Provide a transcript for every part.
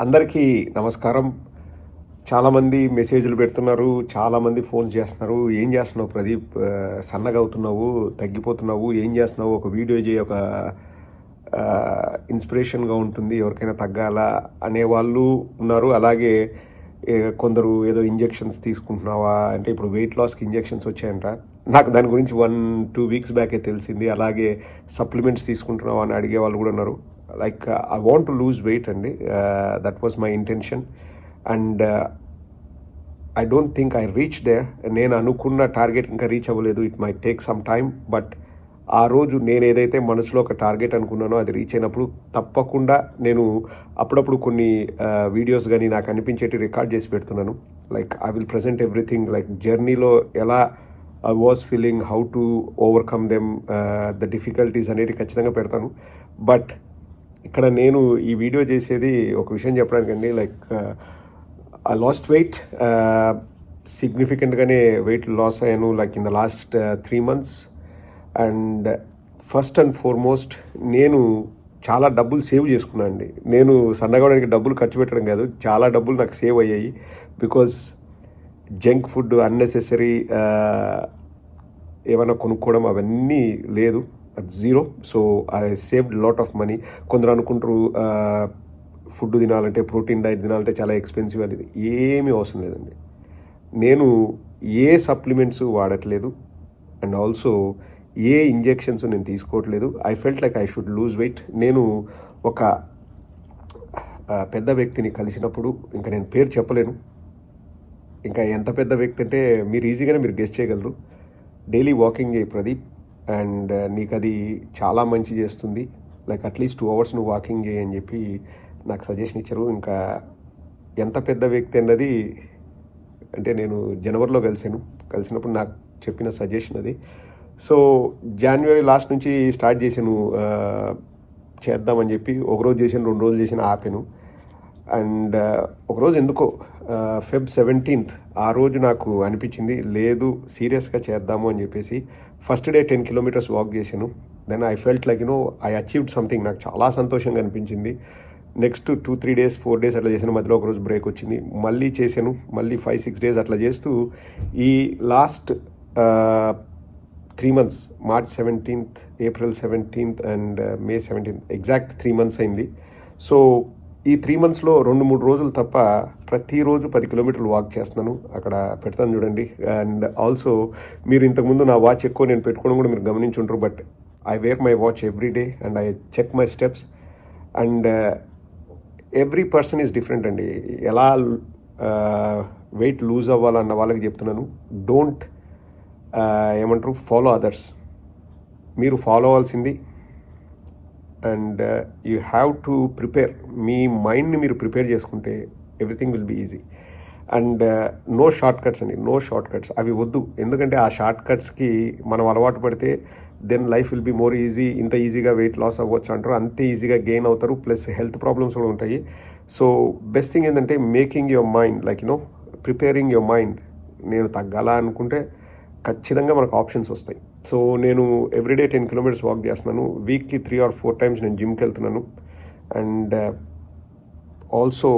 అందరికీ నమస్కారం. చాలామంది మెసేజ్లు పెడుతున్నారు చాలామంది ఫోన్ చేస్తున్నారు. ఏం చేస్తున్నావు ప్రదీప్? సన్నగా అవుతున్నావు తగ్గిపోతున్నావు ఏం చేస్తున్నావు? ఒక వీడియో చేయి ఒక ఇన్స్పిరేషన్గా ఉంటుంది ఎవరికైనా తగ్గాల అనే వాళ్ళు ఉన్నారు. అలాగే కొందరు ఏదో ఇంజెక్షన్స్ తీసుకుంటున్నావా అంటే ఇప్పుడు వెయిట్ లాస్కి ఇంజెక్షన్స్ వచ్చాయంట. నాకు దాని గురించి వన్ టూ వీక్స్ బ్యాకే తెలిసింది. అలాగే సప్లిమెంట్స్ తీసుకుంటున్నావా అని అడిగే వాళ్ళు కూడా ఉన్నారు. Like I want to lose weight అండి. That was my intention and I don't think I reach there నేను అనుకున్న టార్గెట్ ఇంకా రీచ్ అవ్వలేదు. It may take some time but ఆ రోజు నేను ఏదైతే మనసులో ఒక టార్గెట్ అనుకున్నానో అది రీచ్ అయినప్పుడు తప్పకుండా నేను అప్పుడప్పుడు కొన్ని uh, వీడియోస్ కానీ నాకు అనిపించేటి రికార్డ్ చేసి పెడుతున్నాను. Like I will present everything like జర్నీలో ఎలా I was feeling how to overcome them the difficulties అనేవి ఖచ్చితంగా పెడతాను. బట్ ఇక్కడ నేను ఈ వీడియో చేసేది ఒక విషయం చెప్పడానికండి లైక్ ఐ లాస్ట్ వెయిట్ సిగ్నిఫికెంట్గానే వెయిట్ లాస్ అయ్యాను like in the last three months and first and foremost నేను చాలా డబ్బులు సేవ్ చేసుకున్నాను అండి. నేను సన్నగవడానికి డబ్బులు ఖర్చు పెట్టడం కాదు చాలా డబ్బులు నాకు సేవ్ అయ్యాయి. బికాస్ జంక్ ఫుడ్ అన్నెసెసరీ ఏమైనా కొనుక్కోవడం అవన్నీ లేదు. At zero so I saved lot of money కొందరు అనుకుంటారు ఫుడ్ తినాలంటే ప్రోటీన్ డైట్ తినాలంటే చాలా ఎక్స్పెన్సివ్ అనేది ఏమీ అవసరం లేదండి. నేను ఏ సప్లిమెంట్స్ వాడట్లేదు. అండ్ ఆల్సో ఏ ఇంజెక్షన్స్ నేను తీసుకోవట్లేదు. I felt like I should lose weight నేను ఒక పెద్ద వ్యక్తిని కలిసినప్పుడు ఇంకా నేను పేరు చెప్పలేను. ఇంకా ఎంత పెద్ద వ్యక్తి అంటే మీరు ఈజీగానే మీరు గెస్ట్ చేయగలరు. డైలీ వాకింగ్ చేయి ప్రదీప్. అండ్ uh, నీకు అది చాలా మంచి చేస్తుంది. లైక్ అట్లీస్ట్ టూ అవర్స్ నువ్వు వాకింగ్ చేయి అని చెప్పి నాకు సజెషన్ ఇచ్చారు. ఇంకా ఎంత పెద్ద వ్యక్తి అన్నది అంటే నేను జనవరిలో కలిసాను కలిసినప్పుడు నాకు చెప్పిన సజెషన్ అది. సో జనవరి లాస్ట్ నుంచి స్టార్ట్ చేశాను uh, చేద్దామని చెప్పి. ఒకరోజు చేసాను రెండు రోజులు చేసిన ఆపాను. అండ్ uh, ఒకరోజు ఎందుకో ఫెబ్ సెవెంటీన్త్ ఆ రోజు నాకు అనిపించింది లేదు సీరియస్గా చేద్దాము అని చెప్పేసి first day ten kilometres walk చేశాను. Then I felt like you know I achieved something నాకు చాలా సంతోషంగా అనిపించింది. Next two three days four days అట్లా చేసిన మధ్యలో ఒక రోజు బ్రేక్ వచ్చింది. మళ్ళీ చేశాను. మళ్ళీ ఫైవ్ సిక్స్ డేస్ అట్లా చేస్తూ ఈ last three months March seventeenth April seventeenth and May seventeenth exact three months అయింది. సో ఈ త్రీ మంత్స్లో రెండు మూడు రోజులు తప్ప ప్రతిరోజు పది కిలోమీటర్లు వాక్ చేస్తున్నాను. అక్కడ పెడతాను చూడండి. అండ్ ఆల్సో మీరు ఇంతకుముందు నా వాచ్ ఎక్కువ నేను పెట్టుకోవడం కూడా మీరు గమనించుంటారు but I wear my watch every day and I check my steps and every person is different అండి. ఎలా uh, వెయిట్ లూజ్ అవ్వాలన్న వాళ్ళకి చెప్తున్నాను. డోంట్ uh, ఏమంటారు ఫాలో అదర్స్ మీరు ఫాలో అవ్వాల్సింది and you have to prepare మీ మైండ్ని మీరు ప్రిపేర్ చేసుకుంటే everything will be easy and no short cuts అండి. నో షార్ట్ కట్స్ అవి వద్దు. ఎందుకంటే ఆ షార్ట్ కట్స్కి మనం అలవాటు పడితే then life will be more easy ఇంత ఈజీగా వెయిట్ లాస్ అవ్వచ్చు అంటారు. అంతే ఈజీగా గెయిన్ అవుతారు. ప్లస్ హెల్త్ ప్రాబ్లమ్స్ కూడా ఉంటాయి. సో బెస్ట్ థింగ్ ఏంటంటే making your mind like no preparing your mind నేను తగ్గాలా అనుకుంటే ఖచ్చితంగా మనకు ఆప్షన్స్ వస్తాయి. సో నేను ఎవ్రీడే టెన్ కిలోమీటర్స్ వాక్ చేస్తున్నాను. వీక్కి త్రీ ఆర్ ఫోర్ టైమ్స్ నేను జిమ్కి వెళ్తున్నాను and also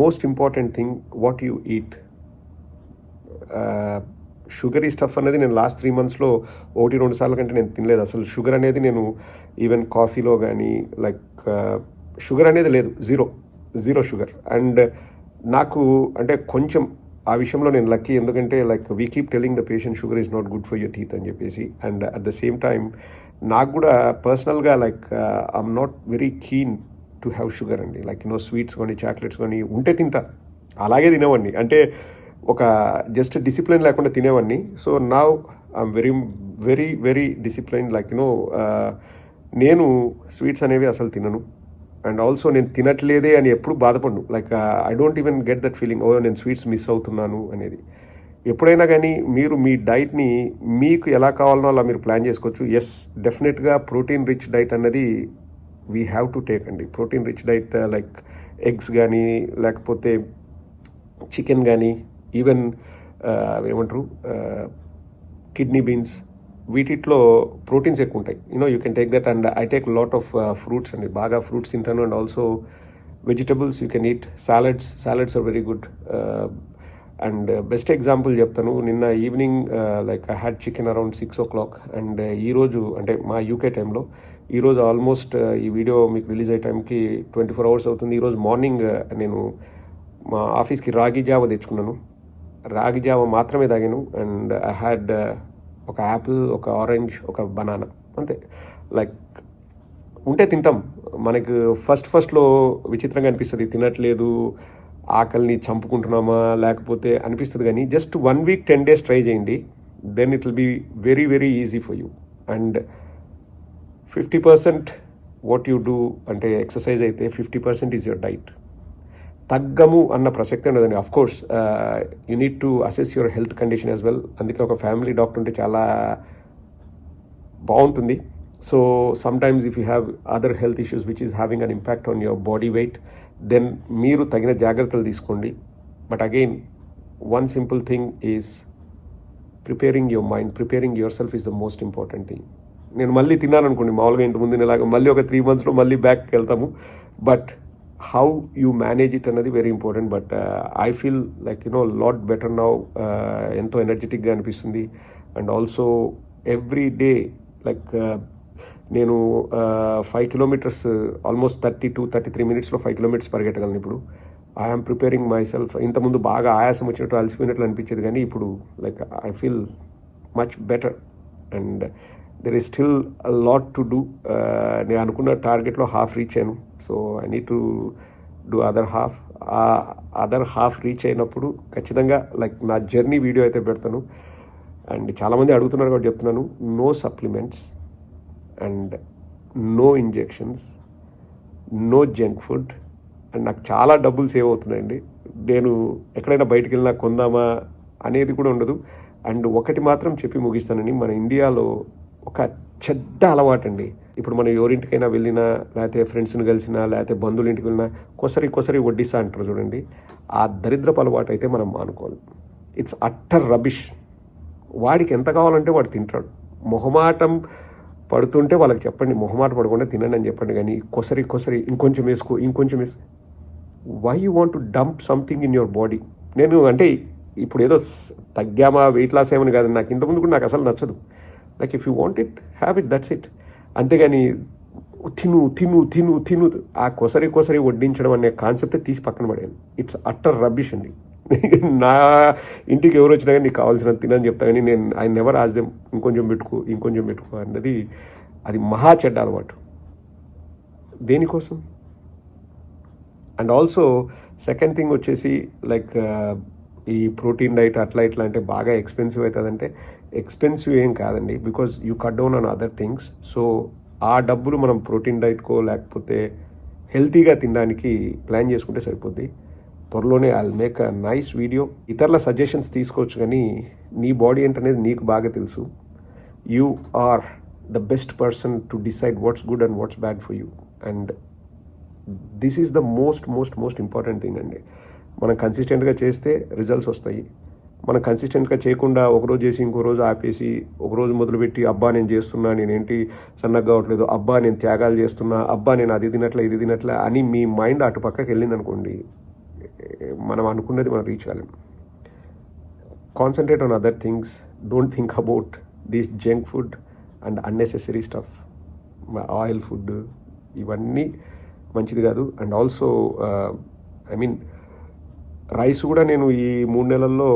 most important thing what you eat sugary stuff అనేది నేను లాస్ట్ త్రీ మంత్స్లో ఒకటి రెండు సార్లు కంటే నేను తినలేదు. అసలు షుగర్ అనేది నేను ఈవెన్ కాఫీలో కానీ లైక్ షుగర్ అనేది లేదు. జీరో జీరో షుగర్ అండ్ నాకు అంటే కొంచెం ఆ విషయంలో నేను లక్కీ ఎందుకంటే like we keep telling the patient sugar is not good for your teeth అని చెప్పేసి. And at the same time నాకు కూడా పర్సనల్గా like I'm not very keen to have sugar అండి. లైక్ యూనో స్వీట్స్ కానీ చాక్లెట్స్ కానీ ఉంటే తింటా. అలాగే తినేవాడిని. అంటే ఒక జస్ట్ డిసిప్లిన్ లేకుండా తినేవాడిని. సో నా I'm very very very discipline like you know నేను స్వీట్స్ అనేవి అసలు తినను. అండ్ ఆల్సో నేను తినట్లేదే అని ఎప్పుడు బాధపడను. Like I don't even get that feeling ఓ నేను స్వీట్స్ మిస్ అవుతున్నాను అనేది. ఎప్పుడైనా కానీ మీరు మీ డైట్ని మీకు ఎలా కావాలనో అలా మీరు ప్లాన్ చేసుకోవచ్చు. ఎస్ డెఫినెట్గా ప్రోటీన్ రిచ్ డైట్ అన్నది వీ హ్యావ్ టు టేక్ అండి. Protein rich diet like eggs కానీ లేకపోతే చికెన్ కానీ ఈవెన్ ఏమంటారు uh, కిడ్నీ బీన్స్ వీటిట్లో ప్రోటీన్స్ ఎక్కువ ఉంటాయి you know you can take that and I take lot of fruits అండి. బాగా ఫ్రూట్స్ తింటాను and also vegetables you can eat salads salads are very good and best example చెప్తాను. నిన్న evening like I had chicken around six oh clock and ఈరోజు అంటే మా UK టైంలో ఈరోజు ఆల్మోస్ట్ ఈ వీడియో uh, మీకు రిలీజ్ అయ్యే టైంకి ట్వంటీ ఫోర్ అవర్స్ అవుతుంది. ఈరోజు మార్నింగ్ uh, నేను మా ఆఫీస్కి రాగి జావ తెచ్చుకున్నాను. రాగి జావ మాత్రమే తాగాను. అండ్ ఐ హ్యాడ్ ఒక యాపిల్ ఒక ఆరెంజ్ ఒక బనానా అంతే. లైక్ ఉంటే తింటాం. మనకు ఫస్ట్ ఫస్ట్లో విచిత్రంగా అనిపిస్తుంది తినట్లేదు ఆకలిని చంపుకుంటున్నామా లేకపోతే అనిపిస్తుంది కానీ just one week ten days try చేయండి. Then it will be very very easy for you and fifty percent what you do అంటే ఎక్సర్సైజ్ అయితే fifty percent is your diet. తగ్గము అన్న ప్రసక్తి ఉండదండి of course you need to assess your health condition as well అందుకే ఒక family doctor ఉంటే చాలా బాగుంటుంది. So sometimes if you have other health issues which is having an impact on your body weight then మీరు తగిన జాగ్రత్తలు తీసుకోండి. But again one simple thing is preparing your mind preparing yourself is the most important thing నేను మళ్ళీ తిన్నాను అనుకోండి మామూలుగా ఇంతకుముందు ఇలాగ మళ్ళీ ఒక త్రీ మంత్స్లో మళ్ళీ బ్యాక్కి వెళ్తాము. But how you manage it అన్నది very important but I feel like you know lot better now ఎంతో ఎనర్జెటిక్గా అనిపిస్తుంది. And also every day like నేను five kilometres almost thirty two thirty three మినిట్స్లో ఫైవ్ కిలోమీటర్స్ పరిగెట్టగలను ఇప్పుడు. ఐఎమ్ ప్రిపేరింగ్ మై సెల్ఫ్ ఇంతకుముందు బాగా ఆయాసం వచ్చినట్టు అలసిపోయినట్లు అనిపించేది కానీ ఇప్పుడు like I feel much better and there is still lot to do నేను అనుకున్న టార్గెట్లో హాఫ్ రీచ్ అయ్యాను. So I need to do other half uh other half reach అయినప్పుడు ఖచ్చితంగా లైక్ నా జర్నీ వీడియో అయితే పెడతాను. అండ్ చాలామంది అడుగుతున్నారు కాబట్టి చెప్తున్నాను. No supplements and no injections no junk food and నాకు చాలా డబ్బులు సేవ్ అవుతున్నాయండి. నేను ఎక్కడైనా బయటికి వెళ్ళినా కొందామా అనేది కూడా ఉండదు. అండ్ ఒకటి మాత్రం చెప్పి ముగిస్తానని మన ఇండియాలో ఒక చెడ్డ అలవాటు అండి ఇప్పుడు మనం ఎవరింటికైనా వెళ్ళినా లేకపోతే ఫ్రెండ్స్ని కలిసినా లేకపోతే బంధువుల ఇంటికి వెళ్ళినా కొసరి కొసరి వడ్డిస్తా అంటారు చూడండి. ఆ దరిద్రపు అలవాటు అయితే మనం మానుకోవాలి. ఇట్స్ అట్టర్ రబిష్ వాడికి ఎంత కావాలంటే వాడు తింటాడు. మొహమాటం పడుతుంటే వాళ్ళకి చెప్పండి మొహమాట పడకుండా తినండి అని చెప్పండి. కానీ కొసరి కొసరి ఇంకొంచెం వేసుకో ఇంకొంచెం వేసుకో why you want to dump something in your body నేను అంటే ఇప్పుడు ఏదో తగ్గామా వెయిట్ లాస్ ఏమని కాదు. నాకు ఇంతకుముందు కూడా నాకు అసలు నచ్చదు. Like if you want it have it that's it అంతేగాని తిను తిను తిను తిను ఆ కొసరి కొసరి వడ్డించడం అనే కాన్సెప్టే తీసి పక్కన పడేది ఇట్స్ అట్టర్ రబ్బిష్ అండి. నా ఇంటికి ఎవరు వచ్చినా కానీ నీకు కావాల్సిన తినని చెప్తా కానీ నేను ఐ నెవర్ ఆస్ దెమ్ ఇంకొంచెం పెట్టుకో ఇంకొంచెం పెట్టుకో అన్నది అది మహా చెడ్డ అలవాటు. దేనికోసం? అండ్ ఆల్సో సెకండ్ థింగ్ వచ్చేసి లైక్ uh, ఈ ప్రోటీన్ డైట్ అట్లా ఇట్లా అంటే బాగా ఎక్స్పెన్సివ్ అవుతుందంటే ఎక్స్పెన్సివ్ ఏం కాదండి because you cut down on other things so ఆ డబ్బులు మనం ప్రోటీన్ డైట్కో లేకపోతే హెల్తీగా తినడానికి ప్లాన్ చేసుకుంటే సరిపోద్ది. త్వరలోనే I make a nice video ఇతరుల సజెషన్స్ తీసుకోవచ్చు కానీ నీ బాడీ ఏంటనేది నీకు బాగా తెలుసు. You are the best person to decide what's good and what's bad for you and this is the most most most important thing అండి. మనం కన్సిస్టెంట్గా చేస్తే రిజల్ట్స్ వస్తాయి. మనం కన్సిస్టెంట్గా చేయకుండా ఒకరోజు చేసి ఇంకో రోజు ఆపేసి ఒక రోజు మొదలుపెట్టి అబ్బా నేను చేస్తున్నా నేనేంటి సన్నగా కావట్లేదు అబ్బా నేను త్యాగాలు చేస్తున్నా అబ్బా నేను అది తినట్లే ఇది తినట్లే అని మీ మైండ్ అటు పక్కకి వెళ్ళింది అనుకోండి మనం అనుకున్నది మనం reach కాలేం. Concentrate on other things don't think about this junk food and unnecessary stuff oil food ఇవన్నీ మంచిది కాదు. And also I mean rice కూడా నేను ఈ మూడు నెలల్లో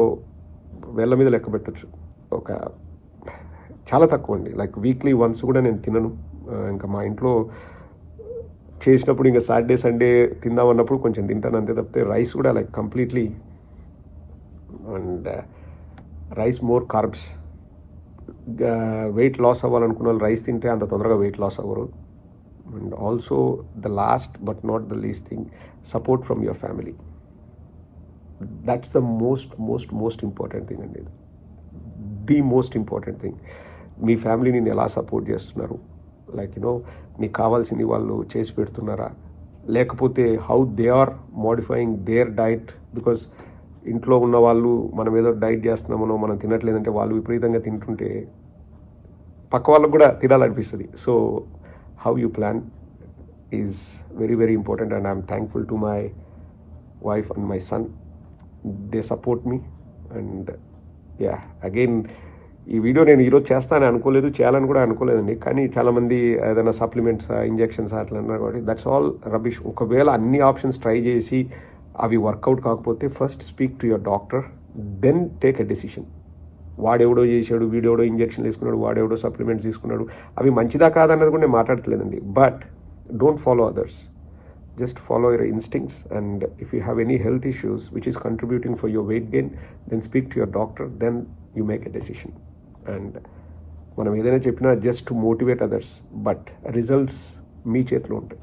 వేళ్ళ మీద లెక్క పెట్టచ్చు. ఒక చాలా తక్కువ అండి లైక్ వీక్లీ వన్స్ కూడా నేను తినను. ఇంకా మా ఇంట్లో చేసినప్పుడు ఇంకా సాటర్డే సండే తిందామన్నప్పుడు కొంచెం తింటాను. అంతే తప్పితే రైస్ కూడా like completely and rice more carbs weight loss అవ్వాలనుకున్న వాళ్ళు రైస్ తింటే అంత తొందరగా వెయిట్ లాస్ అవ్వరు. And also the last but not the least thing support from your family that's the most most most important thing అండి the most important thing మీ ఫ్యామిలీని నేను ఎలా సపోర్ట్ చేస్తున్నారు? లైక్ యునో మీకు కావాల్సింది వాళ్ళు చేసి పెడుతున్నారా? లేకపోతే how they are modifying their diet because ఇంట్లో ఉన్న వాళ్ళు మనం ఏదో డైట్ చేస్తున్నామనో మనం తినట్లేదంటే వాళ్ళు విపరీతంగా తింటుంటే పక్క వాళ్ళకు కూడా తినాలనిపిస్తుంది. So how you plan is very very important and I'm thankful to my wife and my son they support me and yeah again ఈ వీడియో నేను ఈరోజు చేస్తానని అనుకోలేదు చేయాలని కూడా అనుకోలేదండి కానీ చాలామంది ఏదైనా సప్లిమెంట్స్ ఇంజెక్షన్స్ అట్లా అన్నారు కాబట్టి దట్స్ ఆల్ రబిష్ ఒకవేళ అన్ని ఆప్షన్స్ ట్రై చేసి అవి వర్కౌట్ కాకపోతే first speak to your doctor then take a decision వాడెవడో చేశాడు వీడెవడో ఇంజెక్షన్ తీసుకున్నాడు వాడెవడో సప్లిమెంట్స్ తీసుకున్నాడు అవి మంచిదా కాదన్నది కూడా నేను మాట్లాడట్లేదండి. But don't follow others just follow your instincts and if you have any health issues which is contributing for your weight gain then speak to your doctor then you make a decision and మనం ఏదైనా చెప్పినా just to motivate others but results మీ చేతిలో ఉంటాయి